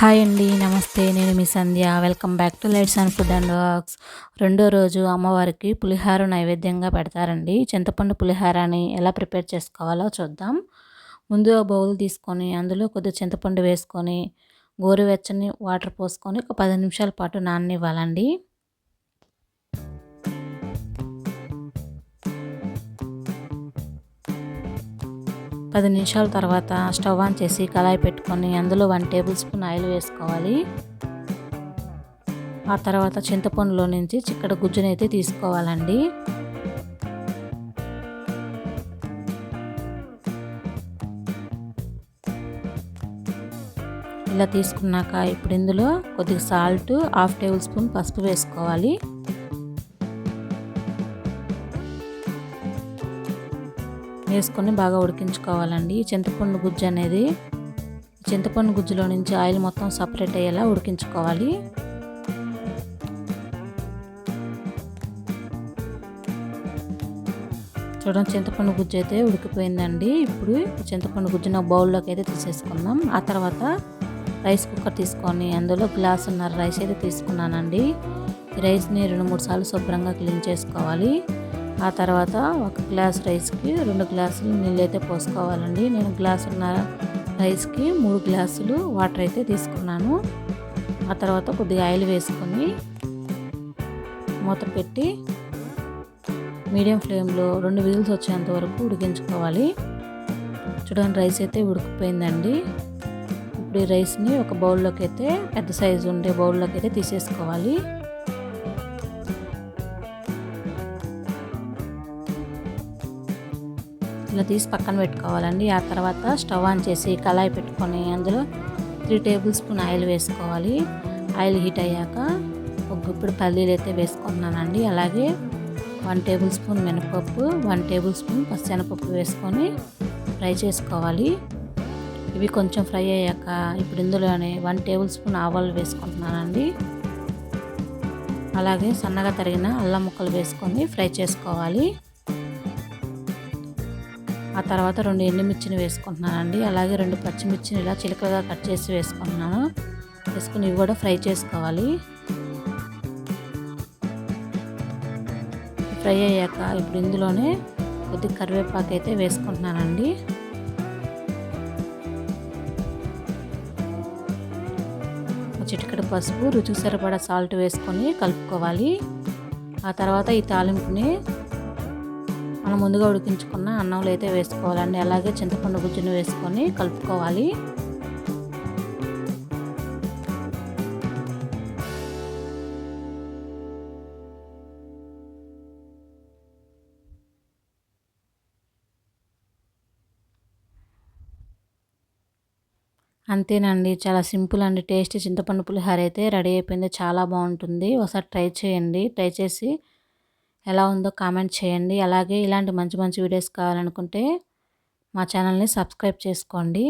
Hi అండి నమస్తే. నేను మీ Sandhya. Welcome back to lights and food and walks రెండో రోజు అమ్మవారికి పులిహార నైవేద్యంగా పెడతారండి. చింతపండు పులిహారాన్ని ఎలా ప్రిపేర్ చేసుకోవాలో చూద్దాం. ముందు బౌల్ తీసుకొని అందులో కొద్దిగా చింతపండు వేసుకొని గోరువెచ్చని వాటర్ పోసుకొని ఒక పది నిమిషాల పాటు నాననివ్వాలండి. పది నిమిషాల తర్వాత స్టవ్ ఆన్ చేసి కళాయి పెట్టుకొని అందులో వన్ టేబుల్ స్పూన్ ఆయిల్ వేసుకోవాలి. ఆ తర్వాత చింతపండులో నుంచి చిక్కడ గుజ్జునైతే తీసుకోవాలండి. ఇలా తీసుకున్నాక ఇప్పుడు ఇందులో కొద్దిగా సాల్ట్ హాఫ్ టేబుల్ స్పూన్ పసుపు వేసుకోవాలి. వేసుకొని బాగా ఉడికించుకోవాలండి. చింతపండు గుజ్జు అనేది చింతపండు గుజ్జులో నుంచి ఆయిల్ మొత్తం సపరేట్ అయ్యేలా ఉడికించుకోవాలి. చూడండి చింతపండు గుజ్జు అయితే ఉడికిపోయిందండి. ఇప్పుడు చింతపండు గుజ్జున బౌల్లోకి అయితే తీసేసుకుందాం. ఆ తర్వాత రైస్ కుక్కర్ తీసుకొని అందులో గ్లాస్ ఉన్నారు రైస్ అయితే తీసుకున్నానండి. రైస్ని రెండు మూడు సార్లు శుభ్రంగా క్లీన్ చేసుకోవాలి. ఆ తర్వాత ఒక గ్లాస్ రైస్కి రెండు గ్లాసులు నీళ్ళు అయితే పోసుకోవాలండి. నేను గ్లాసున్న రైస్కి మూడు గ్లాసులు వాటర్ అయితే తీసుకున్నాను. ఆ తర్వాత కొద్దిగా ఆయిల్ వేసుకొని మూత పెట్టి మీడియం ఫ్లేమ్లో రెండు విజిల్స్ వచ్చేంత వరకు ఉడికించుకోవాలి. చూడండి రైస్ అయితే ఉడికిపోయిందండి. ఇప్పుడు ఈ రైస్ని ఒక బౌల్లోకి అయితే పెద్ద సైజు ఉండే బౌల్లోకి అయితే తీసేసుకోవాలి. ఇలా తీసి పక్కన పెట్టుకోవాలండి. ఆ తర్వాత స్టవ్ ఆన్ చేసి కళాయి పెట్టుకొని అందులో త్రీ టేబుల్ స్పూన్ ఆయిల్ వేసుకోవాలి. ఆయిల్ హీట్ అయ్యాక ఒక గుప్పుడు పల్లీలు అయితే వేసుకుంటున్నానండి. అలాగే వన్ టేబుల్ స్పూన్ మినపప్పు వన్ టేబుల్ స్పూన్ పచ్చనపప్పు వేసుకొని ఫ్రై చేసుకోవాలి. ఇవి కొంచెం ఫ్రై అయ్యాక ఇప్పుడు ఇందులోనే వన్ టేబుల్ స్పూన్ ఆవాలు వేసుకుంటున్నానండి. అలాగే సన్నగా తరిగిన అల్లం ముక్కలు వేసుకొని ఫ్రై చేసుకోవాలి. ఆ తర్వాత రెండు ఎండుమిర్చిని వేసుకుంటున్నానండి. అలాగే రెండు పచ్చిమిర్చిని ఇలా చిలకలుగా కట్ చేసి వేసుకుంటున్నాను. వేసుకుని ఇవి కూడా ఫ్రై చేసుకోవాలి. ఫ్రై అయ్యాక ఇప్పుడు ఇందులోనే కొద్ది కరివేపాకు అయితే వేసుకుంటున్నానండి. చిటికడ పసుపు రుచికి సరిపడా సాల్ట్ వేసుకొని కలుపుకోవాలి. ఆ తర్వాత ఈ తాలింపుని మనం ముందుగా ఉడికించుకున్న అన్నంలో అయితే వేసుకోవాలండి. అలాగే చింతపండు గుజ్జును వేసుకొని కలుపుకోవాలి. అంతేనండి. చాలా సింపుల్ అండి టేస్ట్ చింతపండు పులిహార అయితే. రెడీ అయిపోయింది. చాలా బాగుంటుంది. ఒకసారి ట్రై చేయండి. ట్రై చేసి ఎలా ఉందో కామెంట్ చేయండి. అలాగే ఇలాంటి మంచి మంచి వీడియోస్ కావాలనుకుంటే మా ఛానల్ని సబ్స్క్రైబ్ చేసుకోండి.